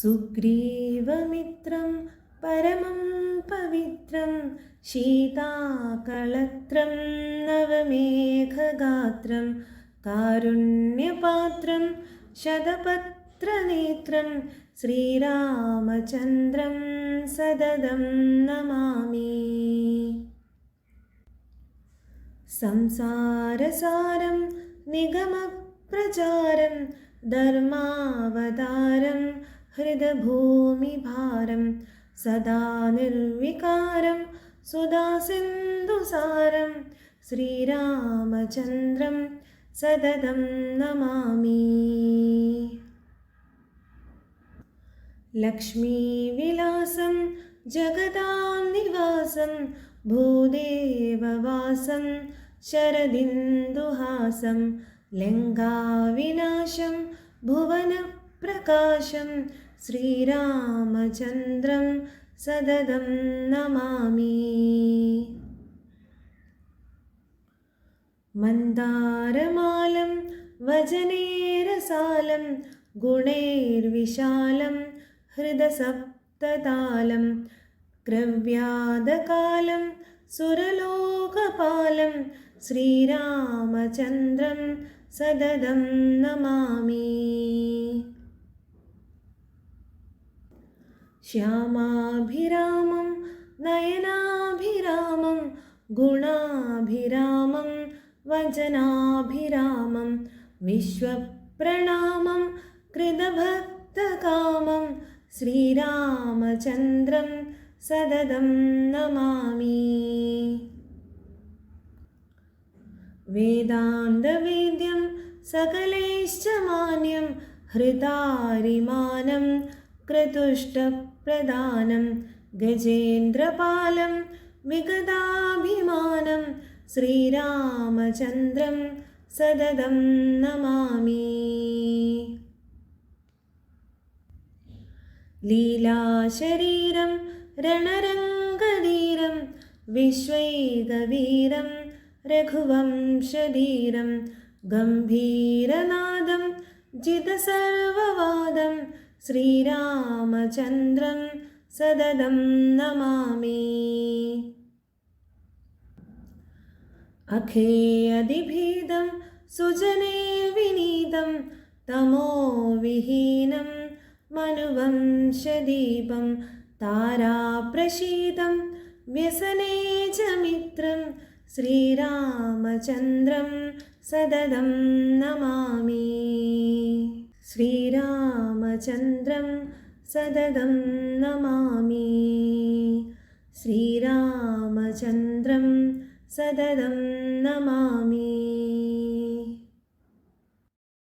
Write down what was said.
സുഗ്രീവമിത്രം പരമം പവിത്രം ശീതാകളത്രം നവമേഘഗാത്രം കാരുണ്യപാത്രം ശതപത്രനേത്രം ശ്രീരാമചന്ദ്രം സദതം നമാമി. സംസാരസാരം നിഗമപ്രചാരം ധർമാവതാരം हृदभूमिभारं सदा निर्विकारं सुदासिन्दुसारं श्रीरामचन्द्रं सददं नमामि। लक्ष्मीविलासं जगदां निवासं भूदेववासं शरदिन्दुहासं लिङ्गाविनाशं भुवन ഭുവനപ്രകാശം ശ്രീരാമചന്ദ്രം सददं നമാമി. മന്ദാരമാലം വചനേരസാലം ഗുണൈർവിശാലം ഹൃദസപ്തതാലം ക്രവ്യാദകാലം സുരലോകപാലം ശ്രീരാമചന്ദ്രം सददं നമാമി. ശ്യാമാഭിരാമം നയനാഭിരാമം ഗുണാഭിരാമം വചനാഭിരാമം വിശ്വപ്രണാമം കൃതഭക്തകാമം ശ്രീരാമചന്ദ്രം सददं നമാമി. വേദാന്തവേദ്യം സകലൈശ്ച മാന്യം ഹൃതാരിമാനം ക്രതുഷ്ടപ്രധാനം ഗജേന്ദ്രപാലം വിഗതാഭിമാനം ശ്രീരാമചന്ദ്രം സതതം നമാമി. ലീലാശരീരം രണരംഗധീരം വിശ്വൈകവീരം രഘുവംശധീരം ഗംഭീരനാദം ജിതസർവവാദം ശ്രീരാമചന്ദ്രം സതതം നമാമി. അഖേയതിഭീതം സുജനേ വിനീതം തമോവിഹീനം മനുവംശദീപം താരാപ്രശീതം വ്യസനേ ച മിത്രം ശ്രീരാമചന്ദ്രം സതതം നമാമി. श्रीरामचन्द्रं सददं नमामि। श्रीरामचन्द्रं सददं नमामि।